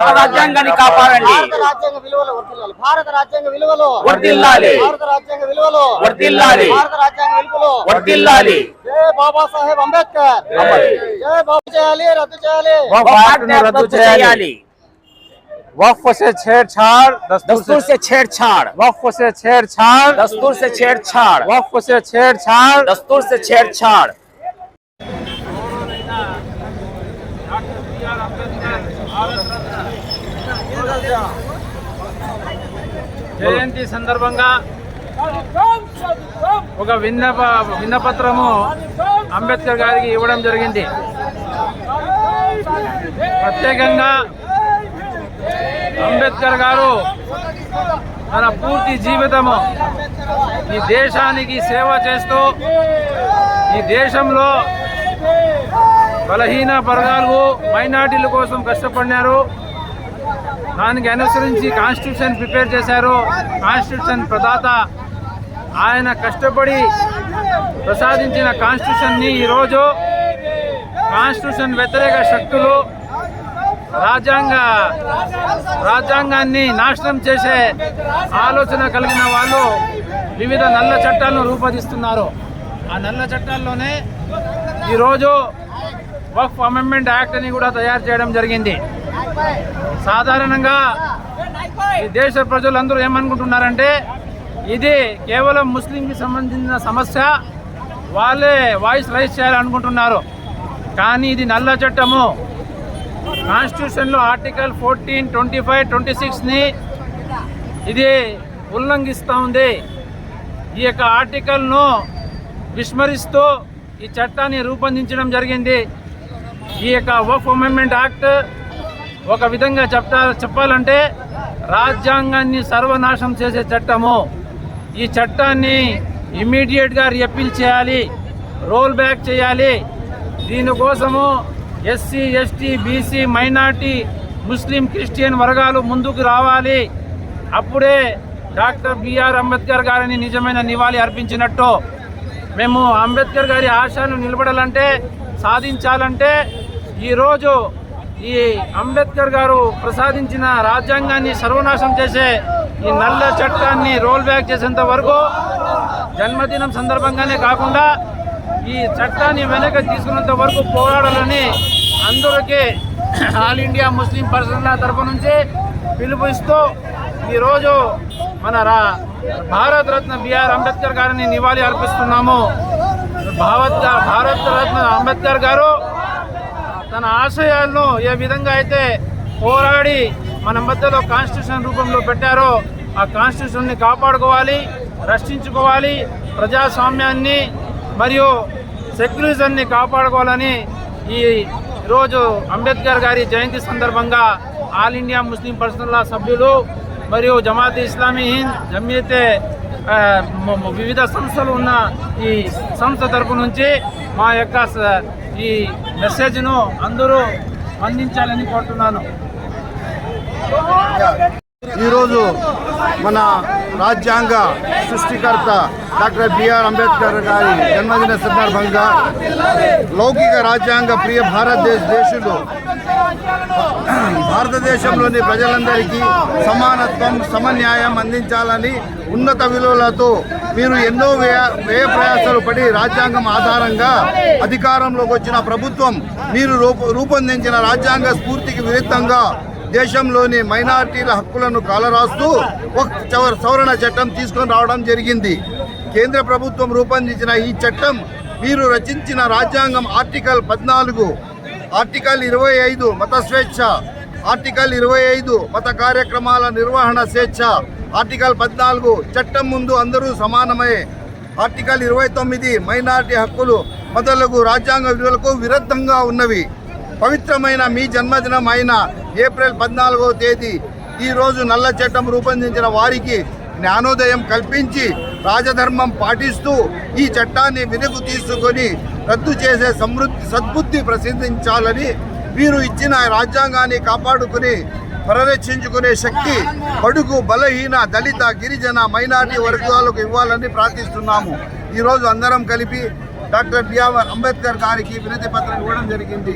రాజ్యాంగాన్ని కాపాడండి భారత రాజ్యాంగ విలువలు వర్ధిల్లాలి భారత రాజ్యాంగ విలువలు వర్ధిల్లాలి. భారత రాజ్యాంగ విలువలు వర్ధిల్లాలి. భారత రాజ్యాంగ విలువలు వర్దిల్లాలి జై బాబాసాహెబ్ అంబేద్కర్ అమర్. జై బాబు చేయాలి రద్దు చేయాలి वक्फ एक्ट ను రద్దు रद्द చేయాలి చేయాలి वक्फ से छेड़छाड़ दस्तूर दस्तूर से से छेड़छाड़ वक्फ से छेड़छाड़ दस्तूर से छेड़छाड़ वक्फ से छेड़छाड़ दस्तूर से छेड़छाड़ జయంతి సందర్భంగా ఒక విన్నప విన్నపత్రము అంబేద్కర్ గారికి ఇవ్వడం జరిగింది. ప్రత్యేకంగా అంబేద్కర్ గారు తన పూర్తి జీవితము ఈ దేశానికి సేవ చేస్తూ ఈ దేశంలో బలహీన వర్గాలు మైనార్టీల కోసం కష్టపడినారు. దానికి అనుసరించి కాన్స్టిట్యూషన్ ప్రిపేర్ చేశారు. కాన్స్టిట్యూషన్ ప్రదాత ఆయన కష్టపడి ప్రసాదించిన కాన్స్టిట్యూషన్ని ఈరోజు కాన్స్టిట్యూషన్ వ్యతిరేక శక్తులు రాజ్యాంగ రాజ్యాంగాన్ని నాశనం చేసే ఆలోచన కలిగిన వాళ్ళు వివిధ నల్ల చట్టాలను రూపొందిస్తున్నారు. ఆ నల్ల చట్టాల్లోనే ఈరోజు వక్ఫ్ అమెండ్మెంట్ యాక్ట్ అని కూడా తయారు చేయడం జరిగింది. సాధారణంగా ఈ దేశ ప్రజలందరూ ఏమనుకుంటున్నారంటే ఇది కేవలం ముస్లింకి సంబంధించిన సమస్య వాళ్ళే వాయిస్ రైజ్ చేయాలనుకుంటున్నారు. కానీ ఇది నల్ల చట్టము. కాన్స్టిట్యూషన్లో article fourteen twenty five twenty సిక్స్ని ఇది ఉల్లంఘిస్తూ ఉంది. ఈ యొక్క ఆర్టికల్ను విస్మరిస్తూ ఈ చట్టాన్ని రూపొందించడం జరిగింది. ఈ యొక్క వఫ్ అమెండ్మెంట్ యాక్ట్ ఒక విధంగా చెప్తా చెప్పాలంటే రాజ్యాంగాన్ని సర్వనాశం చేసే చట్టము. ఈ చట్టాన్ని ఇమ్మీడియట్గా రిపీల్ చేయాలి రోల్ బ్యాక్ చేయాలి. దీనికోసము SC ST BC minority Muslim Christian వర్గాలు ముందుకు రావాలి. అప్పుడే డాక్టర్ బిఆర్ అంబేద్కర్ గారిని నిజమైన నివాళి అర్పించినట్టు. మేము అంబేద్కర్ గారి ఆశను నిలబడాలంటే సాధించాలంటే ఈరోజు ఈ అంబేద్కర్ గారు ప్రసాదించిన రాజ్యాంగాన్ని సర్వనాశం చేసే ఈ నల్ల చట్టాన్ని రోల్ బ్యాక్ చేసేంత వరకు జన్మదినం సందర్భంగానే కాకుండా ఈ చట్టాన్ని వెనక తీసుకున్నంత వరకు పోరాడాలని అందరికీ ఆల్ ఇండియా ముస్లిం పర్సన్ల తరపు నుంచి పిలుపునిస్తూ ఈరోజు మన రా భారత రత్న బిఆర్ అంబేద్కర్ గారిని నివాళి అర్పిస్తున్నాము. భారత్ భారత రత్న అంబేద్కర్ గారు తన ఆశయాలను ఏ విధంగా అయితే పోరాడి మన మధ్యలో కాన్స్టిట్యూషన్ రూపంలో పెట్టారో ఆ కాన్స్టిట్యూషన్ని కాపాడుకోవాలి రక్షించుకోవాలి ప్రజాస్వామ్యాన్ని మరియు సెక్యులరిజాన్ని కాపాడుకోవాలని ఈ రోజు అంబేద్కర్ గారి జయంతి సందర్భంగా ఆల్ ఇండియా ముస్లిం పర్సనల్ సభ్యులు మరియు జమాత్ ఇస్లామీ హింద్ జమ్యతే వివిధ సంస్థలు ఉన్న ఈ సంస్థ తరపు నుంచి మా యొక్క స- ఈ మెసేజ్ను అందరూ అందించాలని కోరుతున్నాను. ఈరోజు మన రాజ్యాంగ సృష్టికర్త డాక్టర్ బిఆర్ అంబేద్కర్ గారి జన్మదిన సందర్భంగా లౌకిక రాజ్యాంగ ప్రియ భారతదేశ దేశులు భారతదేశంలోని ప్రజలందరికీ సమానత్వం సమన్యాయం అందించాలని ఉన్నత విలువలతో మీరు ఎన్నో వ్యయ వ్యయ ప్రయాసాలు పడి రాజ్యాంగం ఆధారంగా అధికారంలోకి వచ్చిన ప్రభుత్వం మీరు రూపొందించిన రాజ్యాంగ స్ఫూర్తికి విరుద్ధంగా దేశంలోని మైనారిటీల హక్కులను కాలరాస్తూ ఒక చవ- సవరణ చట్టం తీసుకొని రావడం జరిగింది. కేంద్ర ప్రభుత్వం రూపొందించిన ఈ చట్టం మీరు రచించిన రాజ్యాంగం ఆర్టికల్ పద్నాలుగు ఆర్టికల్ ఇరవై ఐదు మత స్వేచ్ఛ ఆర్టికల్ ఇరవై ఐదు మత కార్యక్రమాల నిర్వహణ స్వేచ్ఛ ఆర్టికల్ పద్నాలుగు చట్టం ముందు అందరూ సమానమే. ఆర్టికల్ ఇరవై తొమ్మిది మైనార్టీ హక్కులు మొదలగు రాజ్యాంగ విలువలకు విరుద్ధంగా ఉన్నవి. పవిత్రమైన మీ జన్మదినం అయిన ఏప్రిల్ పద్నాలుగవ తేదీ ఈరోజు నల్ల చట్టం రూపొందించిన వారికి జ్ఞానోదయం కల్పించి రాజధర్మం పాటిస్తూ ఈ చట్టాన్ని వెనుకు తీసుకొని రద్దు చేసే సమృద్ధి సద్బుద్ధి ప్రసిద్ధించాలని వీరు ఇచ్చిన రాజ్యాంగాన్ని కాపాడుకుని పరిరక్షించుకునే శక్తి బడుగు బలహీన దళిత గిరిజన మైనారిటీ వర్గాలకు ఇవ్వాలని ప్రార్థిస్తున్నాము. ఈరోజు అందరం కలిపి డాక్టర్ బిఆర్ అంబేద్కర్ గారికి వినతి పత్రం ఇవ్వడం జరిగింది.